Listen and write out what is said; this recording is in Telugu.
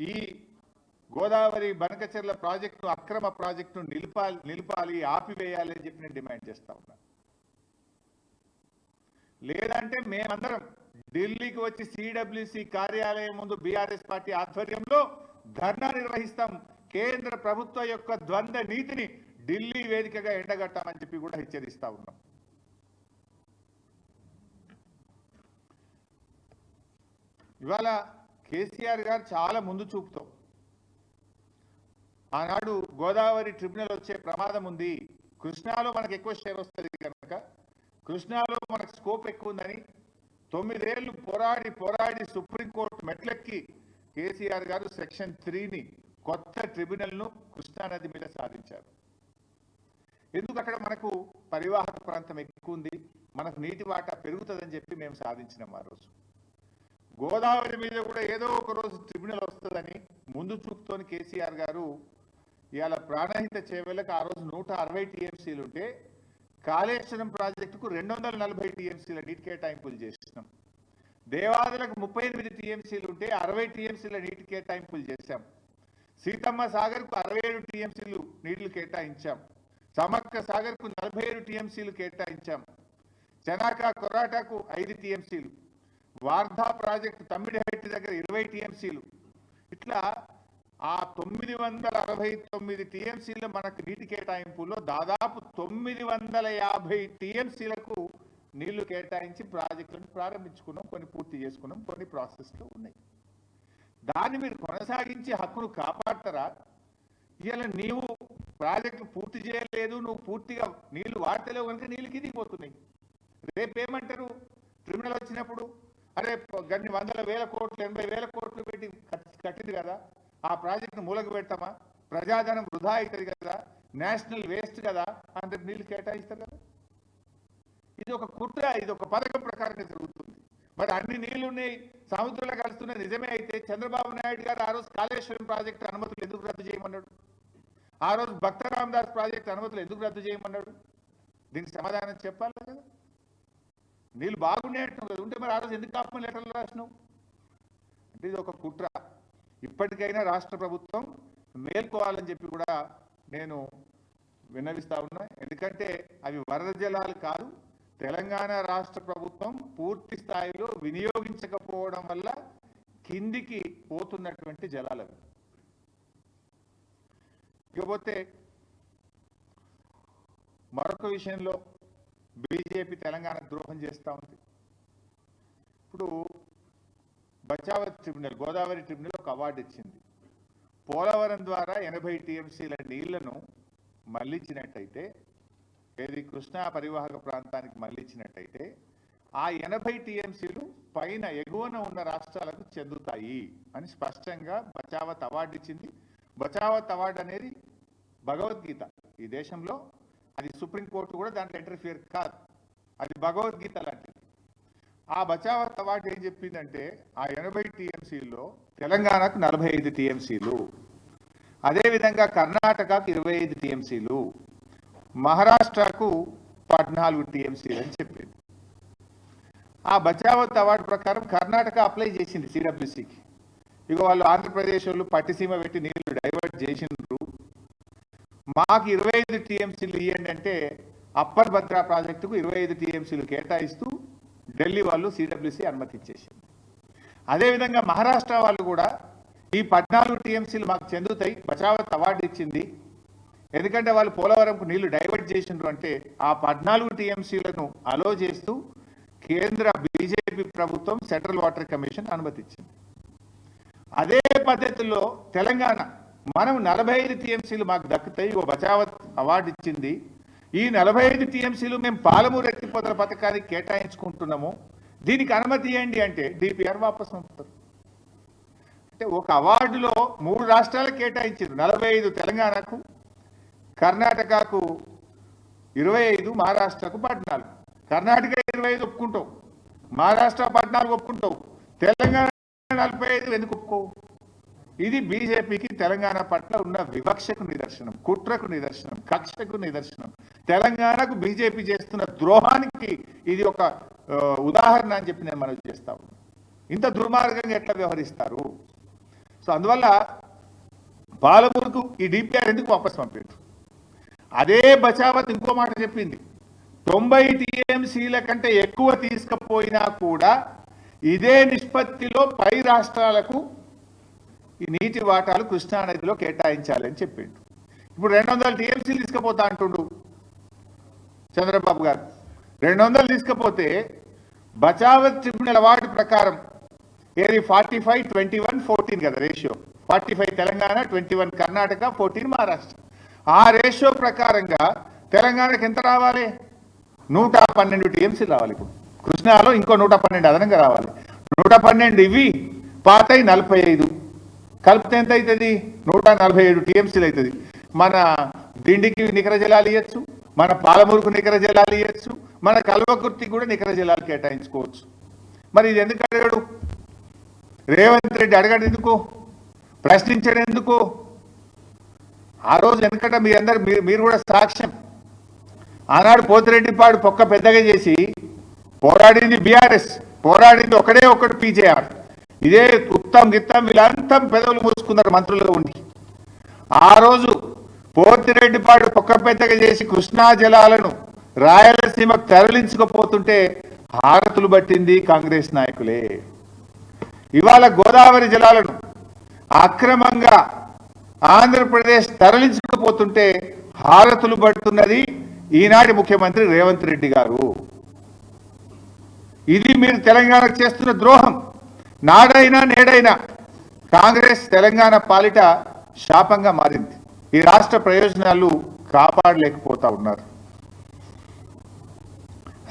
ఈ గోదావరి బనకచెర్ల ప్రాజెక్టు అక్రమ ప్రాజెక్టును నిలిపాలి నిలిపాలి ఆపివేయాలి అని చెప్పి నేను డిమాండ్ చేస్తా ఉన్నా. లేదంటే మేమందరం ఢిల్లీకి వచ్చి సిడబ్ల్యూసి కార్యాలయం ముందు బీఆర్ఎస్ పార్టీ ఆధ్వర్యంలో ధర్నా నిర్వహిస్తాం. కేంద్ర ప్రభుత్వ యొక్క ద్వంద్వ నీతిని ఢిల్లీ వేదికగా ఎండగట్టామని చెప్పి కూడా హెచ్చరిస్తా ఉన్నాం. ఇవాళ కేసీఆర్ గారు చాలా ముందు చూపుతాం. ఆనాడు గోదావరి ట్రిబ్యునల్ వచ్చే ప్రమాదం ఉంది. కృష్ణాలో మనకు ఎక్కువ షేర్ వస్తుంది కనుక కృష్ణాలో మనకు స్కోప్ ఎక్కువ ఉందని తొమ్మిదేళ్ళు పోరాడి పోరాడి సుప్రీంకోర్టు మెట్లెక్కి కేసీఆర్ గారు సెక్షన్ త్రీని కొత్త ట్రిబ్యునల్ను కృష్ణానది మీద సాధించారు. ఎందుకు అక్కడ మనకు పరివాహక ప్రాంతం ఎక్కువ ఉంది? మనకు నీటి వాటా పెరుగుతుందని చెప్పి మేము సాధించినాం ఆ రోజు. గోదావరి మీద కూడా ఏదో ఒక రోజు ట్రిబ్యునల్ వస్తుందని ముందు చూపుతోని కేసీఆర్ గారు ఇవాళ ప్రాణహిత చేవలకు ఆ రోజు నూట అరవై టీఎంసీలు ఉంటే కాళేశ్వరం ప్రాజెక్టుకు రెండు వందల నలభై టీఎంసీల నీటి కేటాయింపులు చేసినాం. దేవాదులకు ముప్పై ఎనిమిది టీఎంసీలు ఉంటే అరవై టీఎంసీల నీటి కేటాయింపులు చేశాం. సీతమ్మ సాగర్కు అరవై ఏడు టీఎంసీలు నీళ్ళు కేటాయించాం. సమక్క సాగర్కు నలభై ఏడు టీఎంసీలు కేటాయించాం. చెనాక కొరాటాకు ఐదు టీఎంసీలు. వార్ధా ప్రాజెక్టు తమ్మిడిహట్టి దగ్గర ఇరవై టీఎంసీలు. ఇట్లా ఆ తొమ్మిది వందల అరవై తొమ్మిది టీఎంసీలు మనకు నీటి కేటాయింపుల్లో దాదాపు తొమ్మిది వందల యాభై టీఎంసీలకు నీళ్ళు కేటాయించి ప్రాజెక్టులను ప్రారంభించుకున్నాం కొన్ని పూర్తి చేసుకున్నాం కొన్ని ప్రాసెస్లో ఉన్నాయి. దాన్ని మీరు కొనసాగించి హక్కును కాపాడతారా? ఇవాళ నీవు ప్రాజెక్టు పూర్తి చేయలేదు నువ్వు పూర్తిగా నీళ్ళు వాడతలేవు కనుక నీళ్ళు కిందికి పోతున్నాయి. రేపు ఏమంటారు? వచ్చినప్పుడు అరే గన్ని వందల వేల కోట్లు ఎనభై వేల కోట్లు పెట్టి కట్టింది కదా. ఆ ప్రాజెక్టును మూలకు పెడతామా? ప్రజాధనం వృధా అవుతుంది కదా. నేషనల్ వేస్ట్ కదా అందరికి నీళ్ళు కేటాయిస్తారు కదా. ఇది ఒక కుట్ర ఇది ఒక పథకం ప్రకారంగా జరుగుతుంది. మరి అన్ని నీళ్ళు ఉన్నాయి సముద్రంలో కలుస్తున్నాయి నిజమే అయితే చంద్రబాబు నాయుడు గారు ఆ రోజు కాళేశ్వరం ప్రాజెక్టు అనుమతులు ఎందుకు రద్దు చేయమన్నాడు? ఆ రోజు భక్త రామదాస్ ప్రాజెక్టు అనుమతులు ఎందుకు రద్దు చేయమన్నాడు? దీనికి సమాధానం చెప్పాలి కదా? నీళ్ళు బాగున్నాయంటున్నావు కదా. ఉంటే మరి ఆ రోజు ఎందుకు ఆపమని లెటర్లు రాసినావు? అంటే ఇది ఒక కుట్ర. ఇప్పటికైనా రాష్ట్ర ప్రభుత్వం మేల్కోవాలని చెప్పి కూడా నేను విన్నవిస్తా ఉన్నా. ఎందుకంటే అవి వరద జలాలు కాదు. తెలంగాణ రాష్ట్ర ప్రభుత్వం పూర్తి స్థాయిలో వినియోగించకపోవడం వల్ల కిందికి పోతున్నటువంటి జలాలు అవి. ఇకపోతే మరొక విషయంలో బీజేపీ తెలంగాణ ద్రోహం చేస్తూ ఉంది. ఇప్పుడు బచావత్ ట్రిబ్యునల్ గోదావరి ట్రిబ్యునల్ ఒక అవార్డు ఇచ్చింది. పోలవరం ద్వారా ఎనభై టీఎంసీల నీళ్ళను మళ్ళించినట్టయితే ఏది కృష్ణా పరివాహక ప్రాంతానికి మళ్ళించినట్టయితే ఆ ఎనభై టీఎంసీలు పైన ఎగువన ఉన్న రాష్ట్రాలకు చెందుతాయి అని స్పష్టంగా బచావత్ అవార్డు ఇచ్చింది. బచావత్ అవార్డు అనేది భగవద్గీత. ఈ దేశంలో అది సుప్రీంకోర్టు కూడా దాంట్లో ఇంటర్ఫియర్ కాదు. అది భగవద్గీత లాంటిది. ఆ బచావత్ అవార్డు ఏం చెప్పిందంటే ఆ ఎనభై టీఎంసీలో తెలంగాణకు నలభై ఐదు టీఎంసీలు అదేవిధంగా కర్ణాటకకు ఇరవై ఐదు టీఎంసీలు మహారాష్ట్రకు పద్నాలుగు టీఎంసీలు అని చెప్పింది. ఆ బచావత్ అవార్డు ప్రకారం కర్ణాటక అప్లై చేసింది సిడబ్ల్యూసీకి ఇక వాళ్ళు ఆంధ్రప్రదేశ్ వాళ్ళు పట్టిసీమ పెట్టి నీళ్ళు డైవర్ట్ చేసిండ్రు. మాకు ఇరవై ఐదు టీఎంసీలు ఇవ్వండి అంటే అప్పర్ భద్రా ప్రాజెక్టుకు ఇరవై ఐదు టీఎంసీలు కేటాయిస్తూ ఢిల్లీ వాళ్ళు సిడబ్ల్యూసీ అనుమతి ఇచ్చేసింది. అదేవిధంగా మహారాష్ట్ర వాళ్ళు కూడా ఈ పద్నాలుగు టీఎంసీలు మాకు చెందుతాయి బచావత్ అవార్డు ఇచ్చింది. ఎందుకంటే వాళ్ళు పోలవరంకు నీళ్ళు డైవర్ట్ చేసిండ్రు అంటే ఆ పద్నాలుగు టీఎంసీలను అలో చేస్తూ కేంద్ర బీజేపీ ప్రభుత్వం సెంట్రల్ వాటర్ కమిషన్ అనుమతిచ్చింది. అదే పద్ధతిలో తెలంగాణ మనం నలభై ఐదు టీఎంసీలు మాకు దక్కుతాయి ఓ బచావత్ అవార్డు ఇచ్చింది. ఈ నలభై ఐదు టీఎంసీలు మేము పాలమూరు ఎత్తిపోతల పథకానికి కేటాయించుకుంటున్నాము. దీనికి అనుమతి ఇవ్వండి అంటే డిపిఆర్ వాపసు పంపుతారు. అంటే ఒక అవార్డులో మూడు రాష్ట్రాలకు కేటాయించారు నలభై ఐదు తెలంగాణకు కర్ణాటకకు ఇరవై ఐదు మహారాష్ట్రకు పద్నాలుగు. కర్ణాటక ఇరవై ఐదు ఒప్పుకుంటావు. మహారాష్ట్ర పద్నాలుగు ఒప్పుకుంటావు. తెలంగాణ నలభై ఐదు ఎందుకు ఒప్పుకోవు? ఇది బీజేపీకి తెలంగాణ పట్ల ఉన్న వివక్షకు నిదర్శనం కుట్రకు నిదర్శనం కక్షకు నిదర్శనం. తెలంగాణకు బీజేపీ చేస్తున్న ద్రోహానికి ఇది ఒక ఉదాహరణ అని చెప్పి నేను మనవి చేస్తా ఇంత దుర్మార్గంగా ఎట్లా వ్యవహరిస్తారు? సో అందువల్ల పాలమూరుకు ఈ డిపిఆర్ ఎందుకు వాపస్ పంపారు అదే బచావత్ ఇంకో మాట చెప్పింది. తొంభై టీఎంసీల కంటే ఎక్కువ తీసుకపోయినా కూడా ఇదే నిష్పత్తిలో పై రాష్ట్రాలకు ఈ నీటి వాటాలు కృష్ణానదిలో కేటాయించాలని చెప్పిండు. ఇప్పుడు రెండు వందల టీఎంసీలు తీసుకుపోతా అంటుండు చంద్రబాబు గారు. రెండు వందలు తీసుకపోతే బచావత్ ట్రిబ్యునల్ అవార్డు ప్రకారం ఏది forty five twenty one fourteen కదా ratio. Forty five Telangana twenty one Karnataka fourteen Maharashtra. ఆ రేషియో ప్రకారంగా తెలంగాణకి ఎంత రావాలి? నూట పన్నెండు టీఎంసీలు రావాలి ఇప్పుడు. కృష్ణాలో ఇంకో నూట పన్నెండు అదనంగా రావాలి. నూట పన్నెండు ఇవి పాతయి నలభై ఐదు. కలిపితే ఎంత అవుతుంది నూట నలభై ఏడు టీఎంసీలు అవుతుంది మన దిండికి నికర జలాలు ఇవ్వచ్చు మన పాలమూరుకు నికర జలాలు ఇవ్వచ్చు మన కల్వకుర్తికి కూడా నికర జలాలు కేటాయించుకోవచ్చు. మరి ఇది ఎందుకు అడగడు? రేవంత్ రెడ్డి అడగడు ఎందుకు? ప్రశ్నించడం ఎందుకు? ఆ రోజు ఎందుకంటే మీ అందరు మీరు మీరు కూడా సాక్ష్యం. ఆనాడు పోతిరెడ్డిపాడు పొక్క పెద్దగా చేసి పోరాడింది బీఆర్ఎస్ పోరాడింది ఒకడే ఒకటి పీజేఆర్. ఇదే ఉత్తం గిత్తం వీళ్ళంతా పెదవులు మూసుకున్నారు మంత్రులుగా ఉండి. ఆ రోజు పోతిరెడ్డిపాడు పొక్క పెద్దగా చేసి కృష్ణా జలాలను రాయలసీమకు తరలించకపోతుంటే హారతులు పట్టింది కాంగ్రెస్ నాయకులే. ఇవాళ గోదావరి జలాలను అక్రమంగా ఆంధ్రప్రదేశ్ తరలించకపోతుంటే హారతులు పడుతున్నది ఈనాటి ముఖ్యమంత్రి రేవంత్ రెడ్డి గారు. ఇది మీరు తెలంగాణకు చేస్తున్న ద్రోహం. నాడైనా నేడైనా కాంగ్రెస్ తెలంగాణ పాలిట శాపంగా మారింది. ఈ రాష్ట్ర ప్రయోజనాలు కాపాడలేకపోతా ఉన్నారు.